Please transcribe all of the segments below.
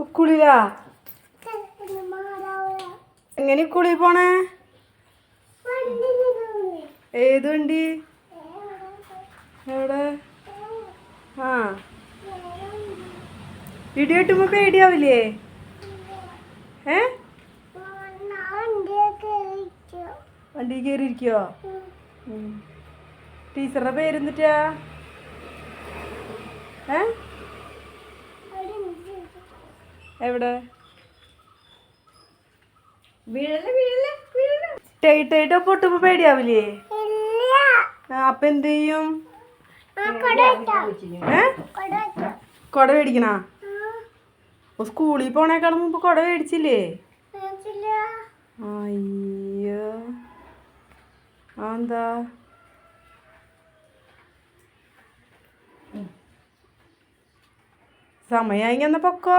ഉക്കുളിലാ എങ്ങനെ കുളി പോണേ? ഏത് വണ്ടി? എവിടെ? ആ. ഇടി വെട്ടുമ്പോ പേടിയാവില്ലേ? ഏ? വണ്ടി കേറിയിരിക്കോ? ടീച്ചറുടെ പേരെന്നിട്ടാ ഏ? എവിടെ? വീഴല്ലേ വീഴല്ലേ വീഴല്ലേ? ടൈറ്റ് ആയിട്ട് പൊട്ടുമ്പോ പേടിയാവില്ലേ? അപ്പൊ എന്ത് ചെയ്യും? കൊട മേടിക്കണ? സ്കൂളിൽ പോണേക്കാളും മുമ്പ് കൊട മേടിച്ചില്ലേ? അയ്യോ. എന്താ? സമയായി എന്നാ പൊക്കോ.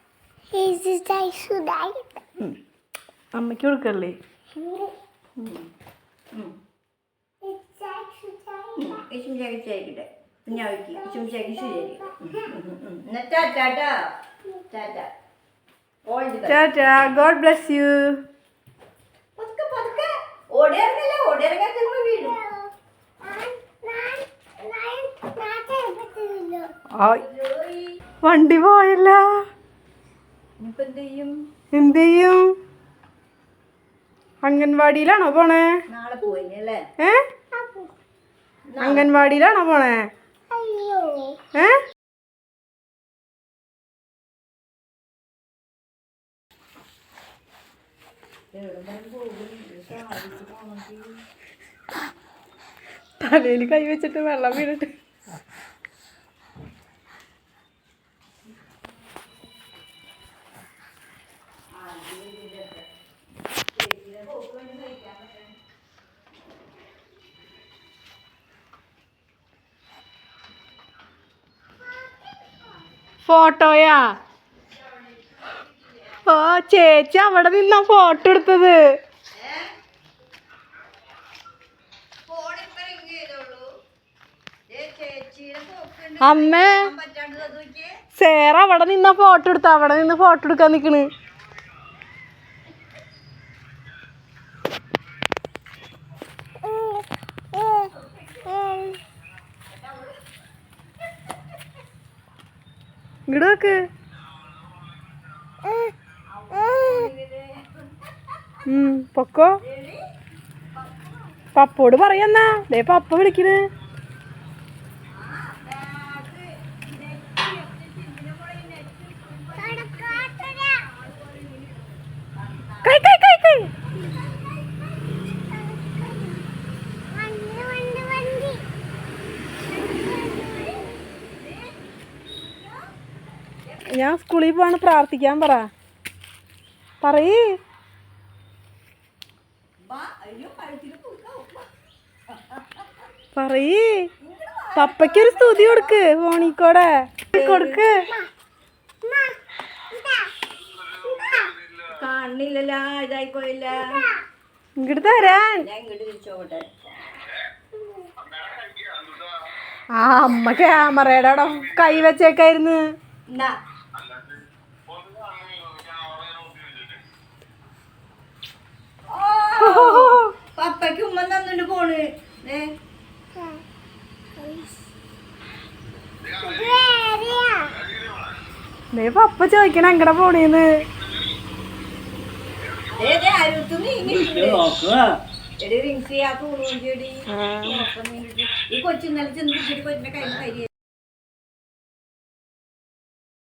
അമ്മയ്ക്ക് കൊടുക്കല്ലേ ഗോഡ് ബ്ലെസ് യു പതുക്കെ പതുക്കെ ഓടിയിറങ്ങില്ല ഓടിയിറങ്ങാൻ ചിലപ്പോൾ വീഴും വണ്ടി പോയല്ല എന്ത് ചെയ്യും അംഗൻവാടിയിലാണോ പോണേ? ഏ? അംഗൻവാടിയിലാണോ പോണേ? ഏ? തലയിൽ കൈ വെച്ചിട്ട് വെള്ളം വീണിട്ട് ഫോട്ടോയാ? ഓ ചേച്ചി അവിടെ നിന്നാ ഫോട്ടോ എടുത്തത്. അമ്മേ സേറ അവിടെ നിന്നാ ഫോട്ടോ എടുത്ത അവിടെ നിന്ന് ഫോട്ടോ എടുക്കാൻ നിക്കണ്. ഇങ്ങോട്ട് പൊക്കോ. പപ്പോട് പറയന്നാ ദേ പപ്പ വിളിക്കണ് കൈ കൈ കൈ കൈ ഞാൻ സ്കൂളിൽ പോവാണ് പ്രാർത്ഥിക്കാൻ പറ. പറയേ. പറയേ. പപ്പയ്ക്കൊരു സ്തുതി കൊടുക്ക് ഫോണിക്കൂടെ കൊടുക്ക്. കാണില്ലല്ലോ ഇതായി പോയില്ല ഇങ്ങോട്ട് തരാൻ ആ അമ്മ ക്യാമറയുടെ അവിടെ കൈ വെച്ചേക്കായിരുന്നു എന്നാ പപ്പയ്ക്ക് ഉമ്മ തന്നിട്ട് പോണ് ഏ ദേ പപ്പ ചോദിക്കണ എങ്ങടെ പോണേന്ന്? ഈ കൊച്ചു ഇന്നലെ ചെന്ന് കൊച്ചിന്റെ കയ്യിൽ കരി